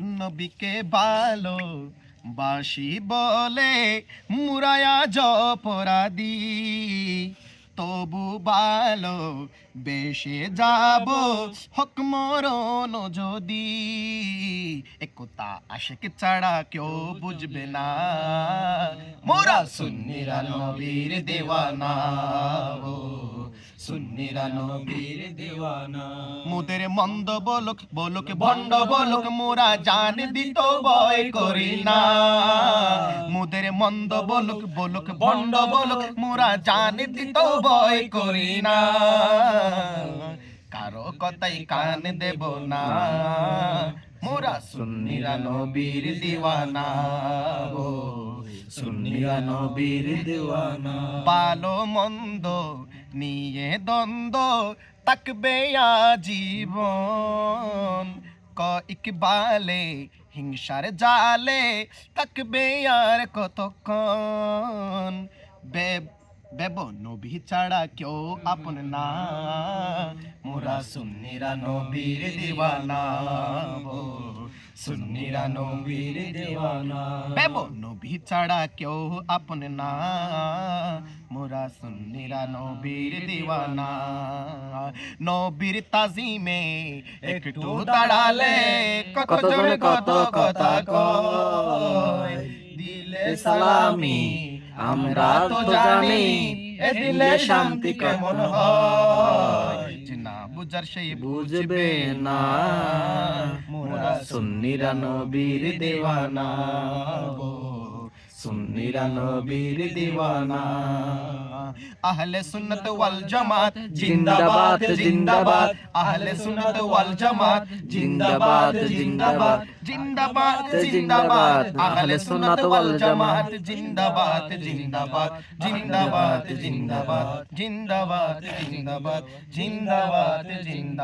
নবীকে ভালো বাসি বলে মুরায়া জপরাদি। তবু ভালো বেশে যাব হক মরণ যদি। একতা আশেক ছাড়া কেউ বুঝবে না। মোরা সুন্নিরা নবীর দেওয়ানা সুন্নিরা নবীর দিওয়ানা। মুদের মন্দ বলক বলক ভণ্ড বলক মোরা জান দিত ভয় করি না। মুদের মন্দ বলক বলক ভণ্ড বলক মোরা জান দিত ভয় করি না। কারও কথাই কান দেব না। মোরা সুন্নিরা নবীর দিওয়ানা গো। সুন্নিরা নবীর দিওয়ানা। ভালো মন্দ নিয়ে দ্বন্দ্ব তাকবে জীবন ক ইকবালে হিংসার জালে তাকবে আর কতক্ষণ? বে বেব নবী ছাড়া কেউ আপন না। মোরা সুন্নিরা নবীর দিওয়ানা সুন্নিরা নবীর দিওয়ানা বেব নবী ছাড়া কেউ আপন না মোরা সুন্নিরা নবীর দিওয়ানা নবীর তাজিমে একটু দাঁড়ালে কত জনে কত কথা কয় দিলে সালামি আমরা তো জানি এ দিলে শান্তি কেমন হয় না বুঝার সেই বুঝবে না সুন্নিরা নবীর দেওয়ানা সুন্নিরা নবীর দিওয়ানা। আহলে সুন্নত ওয়াল জামাত জিন্দাবাদ, জিন্দাবাদ। আহলে সুন্নত ওয়াল জামাত জিন্দাবাদ জিন্দাবাদ। জিন্দাবাদ জিন্দাবাদ। আহলে সুন্নত ওয়াল জামাত জিন্দাবাদ জিন্দাবাদ। জিন্দাবাদ জিন্দাবাদ। জিন্দাবাদ জিন্দাবাদ। জিন্দাবাদ জিন্দাবাদ।